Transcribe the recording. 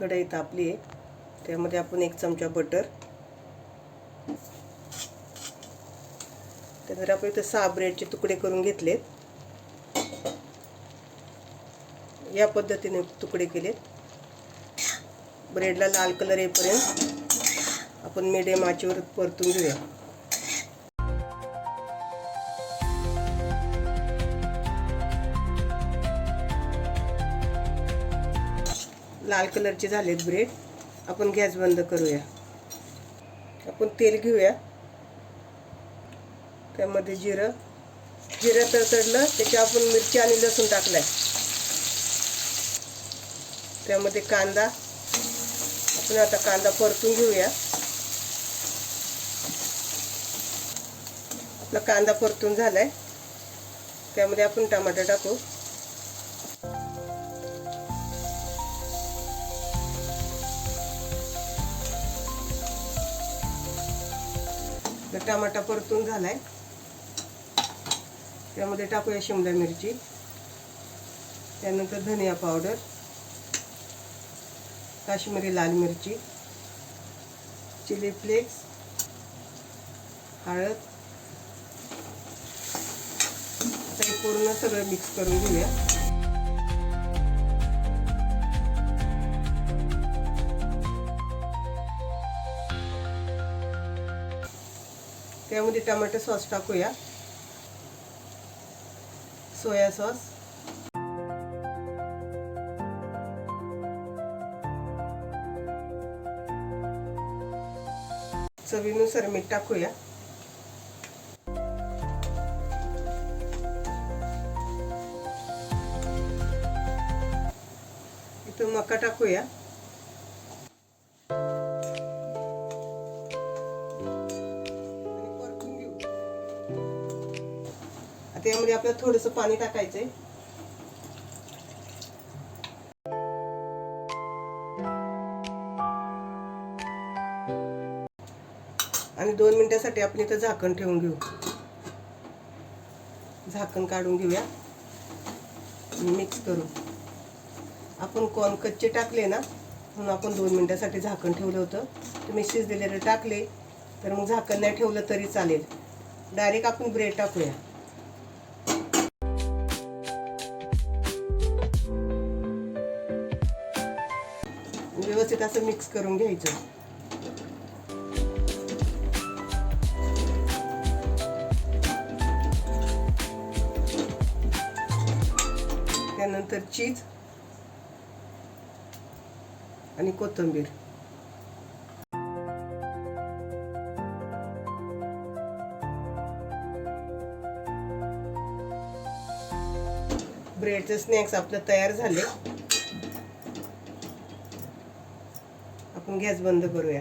कढई तापली आहे. त्यामध्ये आपण एक चमचा बटर त्यानंतर आपण इथं सहा ब्रेडचे तुकडे करून घेतलेत. या पद्धतीने तुकडे केलेत. ब्रेडला लाल कलर येईपर्यंत आपण मिडियम आचेवर परतून घेऊया. लाल कलरचे झालेत ब्रेड आपण गॅस बंद करूया. आपण तेल घेऊया. त्यामध्ये जिरं. जिरं तडतडलं त्याच्या आपण मिरची आणि लसूण टाकलाय. त्यामध्ये कांदा. आपण आता कांदा परतून घेऊया. आपला कांदा परतून झालाय. त्यामध्ये आपण टमाटर टाकू. तर टमाटा परतून झाला आहे त्यामध्ये टाकूया शिमला मिरची. त्यानंतर धनिया पावडर. काश्मीरी लाल मिरची. Chilli flakes. हळद. पूर्ण सगळं मिक्स करून घेऊया. त्यामध्ये टमाटो सॉस टाकूया. Soya sauce. चवीनुसार मीठ टाकूया. इथं मका टाकूया. त्यामध्ये आपल्याला थोडंसं पाणी टाकायचंय. आणि दोन मिनिटासाठी आपण इथं झाकण ठेवून घेऊ. झाकण काढून घेऊया. मिक्स करू आपण कॉर्न कच्चे टाकले ना म्हणून आपण दोन मिनिटासाठी झाकण ठेवलं होतं. तुम्ही शिजलेले टाकले तर मग झाकण नाही ठेवलं तरी चालेल. डायरेक्ट आपण ब्रेड टाकूया. व्यवस्थित असं मिक्स करून घ्यायचं. त्यानंतर चीज आणि कोथिंबीर. ब्रेडचे स्नॅक्स आपलं तयार झाले. आपण गॅस बंद करूया.